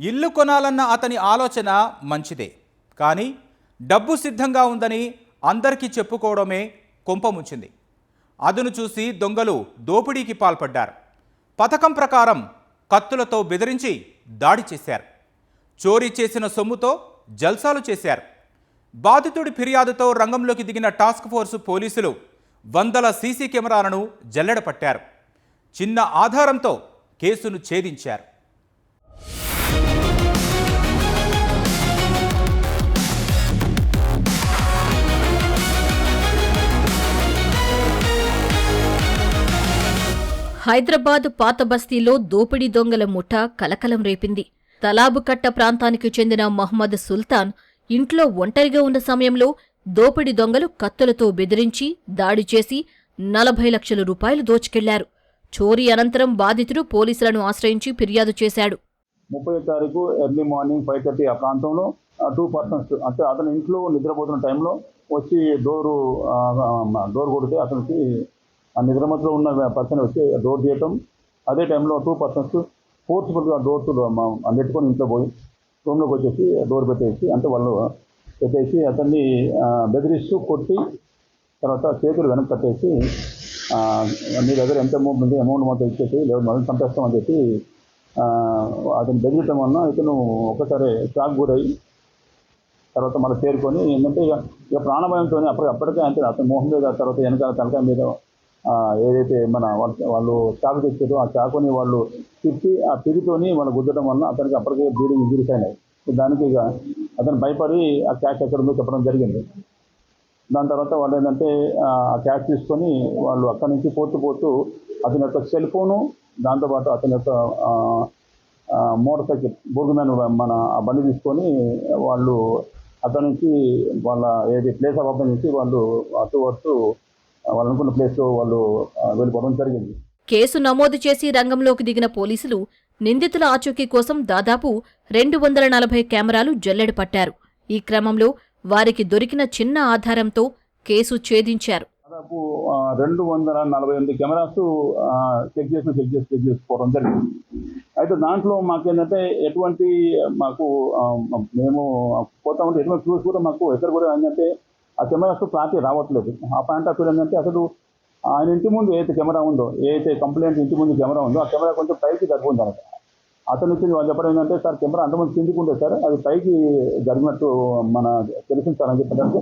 ఇల్లు కొనాలన్న అతని ఆలోచన మంచిదే. కానీ డబ్బు సిద్ధంగా ఉందని అందరికీ చెప్పుకోవడమే కొంపముంచింది అదును చూసి దొంగలు దోపిడీకి పాల్పడ్డారు. పథకం ప్రకారం కత్తులతో బెదిరించి దాడి చేశారు. చోరీ చేసిన సొమ్ముతో జల్సాలు చేశారు. బాధితుడి ఫిర్యాదుతో రంగంలోకి దిగిన టాస్క్ ఫోర్సు పోలీసులు వందల సీసీ కెమెరాలను జల్లెడపట్టారు. చిన్న ఆధారంతో కేసును ఛేదించారు. హైదరాబాద్ పాత బస్తీలో దోపిడీ దొంగల ముఠ కలకలం రేపింది. తలాబుకట్ట ప్రాంతానికి చెందిన మహ్మద్ సుల్తాన్ ఇంట్లో ఒంటరిగా ఉన్న సమయంలో దోపిడీ దొంగలు కత్తులతో బెదిరించి దాడి చేసి నలభై లక్షల రూపాయలు దోచుకెళ్ళారు. చోరీ అనంతరం బాధితుడు పోలీసులను ఆశ్రయించి ఫిర్యాదు చేశాడు. ముప్పై తారీఖు ఎర్లీ మార్నింగ్ ఫైవ్ థర్టీ ఆ ప్రాంతంలో టూ పర్సన్స్ అంటే అతను ఇంట్లో నిద్రపోతున్న టైంలో వచ్చి డోరు డోర్ కొడితే అతనికి ఆ నిద్రమత్తులో ఉన్న పర్సన్ వచ్చి డోర్ తీయటం. అదే టైంలో టూ పర్సన్స్ ఫోర్స్ఫుల్గా డోర్స్ నెట్టుకొని ఇంట్లో పోయి రూమ్లోకి వచ్చేసి డోర్ పెట్టేసి అంటే వాళ్ళు పెట్టేసి అతన్ని బెదిరిస్తూ కొట్టి తర్వాత చేతులు వెనక కట్టేసి మీ దగ్గర ఎంత అమౌంట్ ఉంది? అమౌంట్ మొత్తం ఇచ్చేసి లేదు మొదలు చంపేస్తామని చెప్పి అతను బెదిరించడం వలన ఇతను ఒకసారి షాక్ గురై తర్వాత మళ్ళీ చేరుకొని ఏంటంటే ఇక ఇక ప్రాణభయంతో అప్పటికి అప్పటికే అంటే అతను మోహన్ మీద తర్వాత వెనకాల తలకాయ మీద ఏదైతే మన వాళ్ళు వాళ్ళు చాకు తెచ్చారో ఆ చాకుని వాళ్ళు తిప్పి ఆ తిరిగితోని వాళ్ళు గుద్దడం వలన అతనికి అప్పటికే బ్లీడింగ్ ఇంజరీస్ అయినాయి. దానికి ఇక అతను భయపడి ఆ క్యాష్ ఎక్కడ ఉందో చెప్పడం జరిగింది. దాని తర్వాత వాళ్ళు ఏంటంటే ఆ క్యాష్ తీసుకొని వాళ్ళు అక్కడి నుంచి పోతూ పోతూ అతని యొక్క సెల్ ఫోను దాంతోపాటు అతని యొక్క మోటార్ సైకిల్ బోర్డు మ్యాన్ మన ఆ బండి తీసుకొని వాళ్ళు అక్కడి నుంచి వాళ్ళ ఏది ప్లేస్ ఆఫ్ ఆపరేషన్ నుంచి వాళ్ళు అటు అటు వాళ్ళు అనుకున్న ప్లేస్లో వాళ్ళు వెళ్ళిపోవడం జరిగింది. కేసు నమోదు చేసి రంగంలోకి దిగిన పోలీసులు నిందితుల ఆచూకీ కోసం దాదాపు రెండు వందల నలభై కెమెరాలు జల్లెడ పట్టారు. ఈ క్రమంలో వారికి దొరికిన చిన్న ఆధారంతో కేసు ఛేదించారు. దాదాపు రెండు వందల నలభై ఎనిమిది కెమెరాస్ చెక్ చేసి చెక్ చేసి చెక్ చేసుకోవడం జరిగింది. అయితే దాంట్లో మాకేంటంటే ఎటువంటి మాకు మేము పోతా ఉంటే ఎటువంటి క్లూస్ కూడా మాకు ఎక్కడ కూడా ఏంటంటే ఆ కెమెరాస్ క్లారిటీ రావట్లేదు. ఆ పాయింట్ ఆఫ్ వ్యూ ఏంటంటే అసలు ఆయన ఇంటి ముందు ఏదైతే కెమెరా ఉందో ఏదైతే కంప్లైంట్ ఇంటి ముందు కెమెరా ఉందో ఆ కెమెరా కొంచెం పైకి జరుగుతుంది అనమాట అతను నుంచి వాళ్ళు చెప్పడం ఏంటంటే సార్ కెమెరా అంతమంది కిందికి సార్ అది పైకి జరిగినట్టు మన తెలిసింది సార్ అని చెప్పారంటే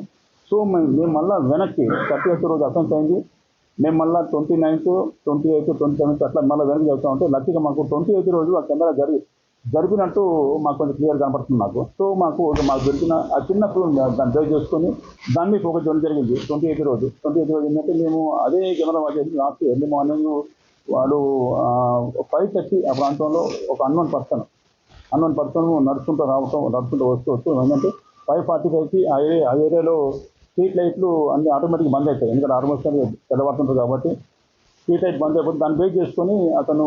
సో మేము మేము మళ్ళీ వెనక్కి థర్టీ ఎయిత్ రోజు అసెన్స్ అయింది. మేము మళ్ళీ twenty ninth twenty eighth twenty seventh అట్లా మళ్ళీ వెనక్కి వెళ్తా ఉంటే లక్కీగా మాకు ట్వంటీ ఎయిత్ రోజు ఆ కెమెరా జరిగి జరిపినట్టు మాకు కొంచెం క్లియర్ కనపడుతుంది మాకు. సో మాకు మాకు దొరికిన ఆ చిన్న ఫోన్ దాన్ని డ్రైవ్ చేసుకొని దాన్ని మీద ఫోకస్ చేయడం జరిగింది ట్వంటీ ఎయిత్ రోజు. ట్వంటీ ఎయిత్ రోజు ఏంటంటే మేము అదే కెమెరా వాచేసి లాస్ట్ ఎర్లీ మార్నింగ్ వాడు ఫైవ్ థర్టీ ఆ ప్రాంతంలో ఒక అన్నోన్ పర్సన్ అన్నోన్ పర్సన్ నడుచుకుంటూ రావటం నడుచుకుంటూ వస్తూ వస్తూ ఏంటంటే ఫైవ్ ఫార్టీ ఫైవ్కి ఆ ఏరియా ఆ ఏరియాలో స్ట్రీట్ లైట్లు అన్ని ఆటోమేటిక్ బంద్ అవుతాయి ఎందుకంటే ఆల్మోస్ట్ తెల్లవారుతుంటుంది కాబట్టి స్ట్రీట్ లైట్ బంద్ అయిపోతుంది దాన్ని బేస్ చేసుకొని అతను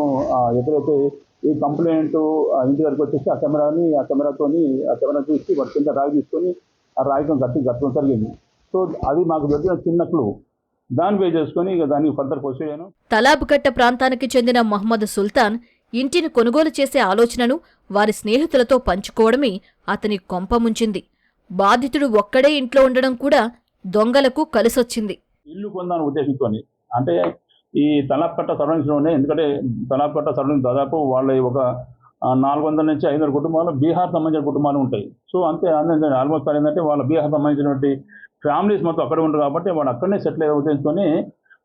ఎదురైతే ఎప్పుడైతే ఈ కంప్లైంట్ ఇంటి దగ్గరికి వచ్చేసి ఆ కెమెరాని ఆ కెమెరాతోని ఆ కెమెరా చూసి వాటి కింద రాయి తీసుకొని ఆ రాయితో గట్టి కట్టడం జరిగింది. సో అది మాకు దొరికిన చిన్న క్లూ. దాన్ని బేస్ చేసుకొని ఇక దాన్ని ఫర్దర్ ప్రొసీడ్ అయ్యాను తలాబుకట్ట ప్రాంతానికి చెందిన మహ్మద్ సుల్తాన్ ఇంటిని కొనుగోలు చేసే ఆలోచనను వారి స్నేహితులతో పంచుకోవడమే అతని కొంపముంచింది బాధితుడు ఒక్కడే ఇంట్లో ఉండడం కూడా దొంగలకు కలిసొచ్చింది. ఇల్లు కొందాను ఉద్దేశంతోని. అంటే ఈ తలాపట్ట సరౌండింగ్స్లోనే ఎందుకంటే తలాపట్ట సరౌండింగ్ దాదాపు వాళ్ళ ఒక నాలుగు వందల నుంచి ఐదు వందల కుటుంబాలు బీహార్ సంబంధించిన కుటుంబాలు ఉంటాయి. సో అంతే ఆల్మోస్ట్ ఏంటంటే వాళ్ళ బీహార్ సంబంధించినటువంటి ఫ్యామిలీస్ మొత్తం అక్కడ ఉంటారు కాబట్టి వాడు అక్కడనే సెటిల్ అయ్యే ఉద్దేశంతోనే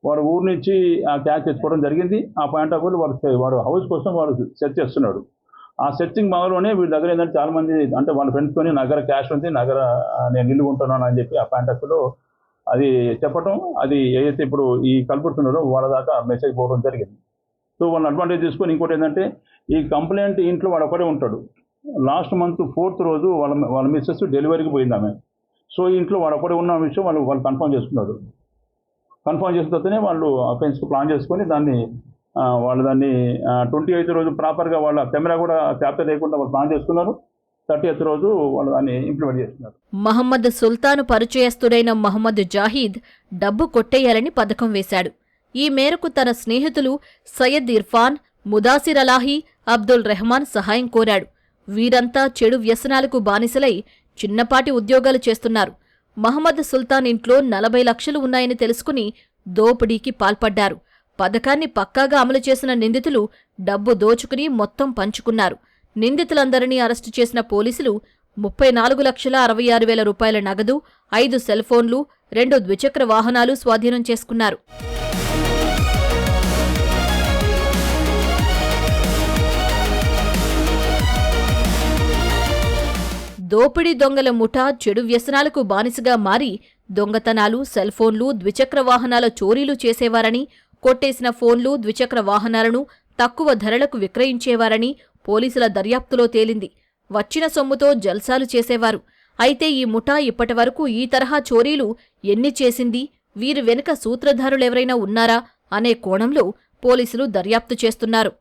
వాడు ఊరు నుంచి ఆ క్యాచ్ తెచ్చుకోవడం జరిగింది. ఆ పాయింట్ ఆఫ్ వ్యూ వాడు వాడు హౌస్ కోసం వాడు సెర్చ్ చేస్తున్నాడు. ఆ సెర్చింగ్ భాగంలోనే వీళ్ళ దగ్గర ఏంటంటే చాలామంది అంటే వాళ్ళ ఫ్రెండ్స్తోని నగర క్యాష్ ఉంది నగర నేను ఇల్లు ఉంటున్నాను అని చెప్పి ఆ పాయింట్ ఆఫ్ వ్యూలో అది చెప్పటం అది ఏదైతే ఇప్పుడు ఈ కలుపుతున్నారో వాళ్ళ దాకా మెసేజ్ పోవడం జరిగింది. సో వాళ్ళని అడ్వాంటేజ్ తీసుకొని ఇంకోటి ఏంటంటే ఈ కంప్లైంట్ ఇంట్లో వాడు ఒకడే ఉంటాడు. లాస్ట్ మంత్ ఫోర్త్ రోజు వాళ్ళ వాళ్ళ మిస్సెస్ డెలివరీకి పోయింది ఆమె. సో ఇంట్లో వాడు ఒకడే ఉన్న విషయం వాళ్ళు వాళ్ళు కన్ఫర్మ్ చేసుకున్నారు. కన్ఫర్మ్ చేసిన తర్వాతనే వాళ్ళు అఫెన్స్ ప్లాన్ చేసుకొని దాన్ని వాళ్ళు దాన్ని ట్వంటీ ఎయిత్ రోజు ప్రాపర్గా వాళ్ళ కెమెరా కూడా క్యాప్చర్ లేకుండా వాళ్ళు ప్లాన్ చేసుకున్నారు. థర్టీ రోజు వాళ్ళు దాన్ని ఇంప్లిమెంట్ చేస్తున్నారు. మహమ్మద్ సుల్తాను పరిచయస్తుడైన మహమ్మద్ జాహీద్ డబ్బు కొట్టేయాలని పథకం వేశాడు. ఈ మేరకు తన స్నేహితులు సయ్యద్ ఇర్ఫాన్ ముదాసిర్ అలాహీ అబ్దుల్ రెహమాన్ సహాయం కోరాడు. వీరంతా చెడు వ్యసనాలకు బానిసలై చిన్నపాటి ఉద్యోగాలు చేస్తున్నారు. మహమ్మద్ సుల్తాన్ ఇంట్లో నలభై లక్షలు ఉన్నాయని తెలుసుకుని దోపిడీకి పాల్పడ్డారు. పథకాన్ని పక్కాగా అమలు చేసిన నిందితులు డబ్బు దోచుకుని మొత్తం పంచుకున్నారు. నిందితులందరినీ అరెస్టు చేసిన పోలీసులు ముప్పై నాలుగు లక్షల అరవై ఆరు వేల రూపాయల నగదు ఐదు సెల్ ఫోన్లు రెండు ద్విచక్ర వాహనాలు స్వాధీనం చేసుకున్నారు. దోపిడీ దొంగల ముఠా చెడు వ్యసనాలకు బానిసగా మారి దొంగతనాలు సెల్ ఫోన్లు ద్విచక్ర వాహనాల చోరీలు చేసేవారని కొట్టేసిన ఫోన్లు ద్విచక్ర వాహనాలను తక్కువ ధరలకు విక్రయించేవారని పోలీసుల దర్యాప్తులో తేలింది. వచ్చిన సొమ్ముతో జల్సాలు చేసేవారు. అయితే ఈ ముఠా ఇప్పటివరకు ఈ తరహా చోరీలు ఎన్ని చేసింది? వీరి వెనుక సూత్రధారులెవరైనా ఉన్నారా? అనే కోణంలో పోలీసులు దర్యాప్తు చేస్తున్నారు.